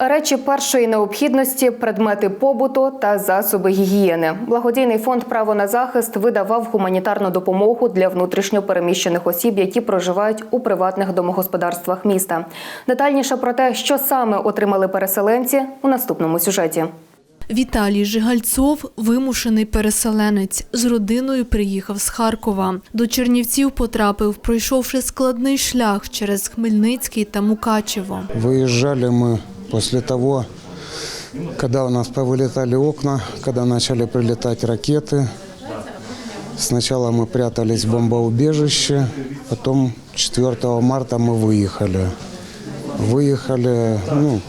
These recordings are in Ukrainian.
Речі першої необхідності, предмети побуту та засоби гігієни. Благодійний фонд Право на захист видавав гуманітарну допомогу для внутрішньо переміщених осіб, які проживають у приватних домогосподарствах міста. Детальніше про те, що саме отримали переселенці у наступному сюжеті. Віталій Жигальцов – вимушений переселенець. З родиною приїхав з Харкова. До Чернівців потрапив, пройшовши складний шлях через Хмельницький та Мукачево. Выезжали мы после того, когда у нас повылетали окна, когда начали прилетать ракеты. Сначала мы прятались в бомбоубежище, потом 4 марта мы выехали. Выехали, ну,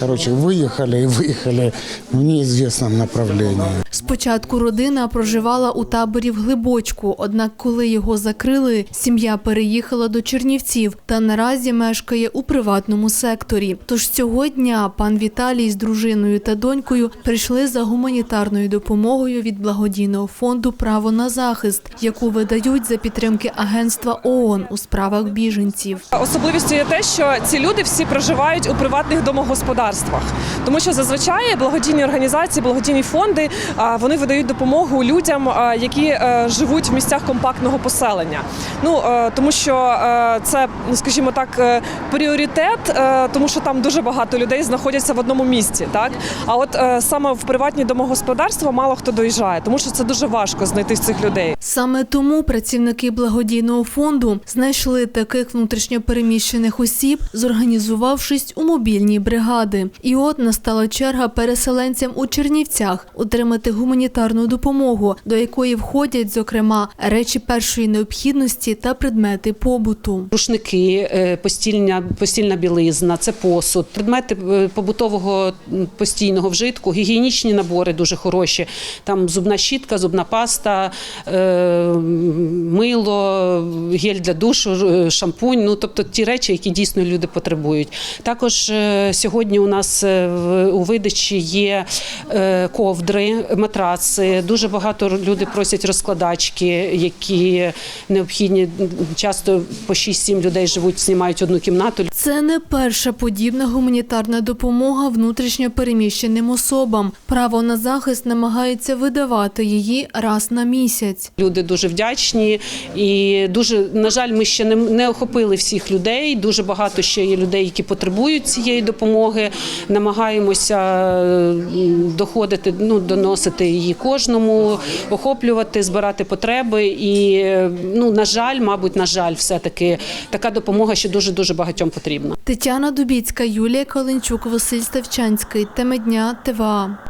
короче, выехали и выехали в неизвестном направлении. Спочатку родина проживала у таборі в Глибочку, однак коли його закрили, сім'я переїхала до Чернівців та наразі мешкає у приватному секторі. Тож цього дня пан Віталій з дружиною та донькою прийшли за гуманітарною допомогою від благодійного фонду Право на захист, яку видають за підтримки агентства ООН у справах біженців. Особливістю є те, що ці люди всі проживають у приватних домогосподарствах, тому що зазвичай благодійні організації, благодійні фонди вони видають допомогу людям, які е, живуть в місцях компактного поселення. Ну е, тому що е, це, ну, скажімо так, е, пріоритет, е, тому що там дуже багато людей знаходяться в одному місці. Так а от е, саме в приватні домогосподарства мало хто доїжджає, тому що це дуже важко знайти цих людей. Саме тому працівники благодійного фонду знайшли таких внутрішньопереміщених осіб, зорганізувавшись у мобільні бригади. І от настала черга переселенцям у Чернівцях отримати гуманітарну допомогу, до якої входять, зокрема, речі першої необхідності та предмети побуту. Рушники, е, постільна, постільна білизна, це посуд, предмети е, побутового постійного вжитку, гігієнічні набори дуже хороші. Там зубна щітка, зубна паста, е, мило, гель для душу, шампунь. Ну тобто ті речі, які дійсно люди потребують. Також сьогодні у нас у видачі є ковдри, матраци. Дуже багато люди просять розкладачки, які необхідні. Часто по 6-7 людей живуть, знімають одну кімнату. Це не перша подібна гуманітарна допомога внутрішньо переміщеним особам. Право на захист намагається видавати її раз на місяць. Люди дуже вдячні і дуже на жаль, ми ще не, не охопили всіх людей. Дуже багато ще є людей, які потребують цієї допомоги. Намагаємося доходити, ну доносити її кожному, охоплювати, збирати потреби. І ну на жаль, мабуть, на жаль, все таки така допомога ще дуже дуже багатьом потрібна. Тетяна Дубіцька, Юлія Калинчук, Василь Ставчанський. Теми дня ТВА.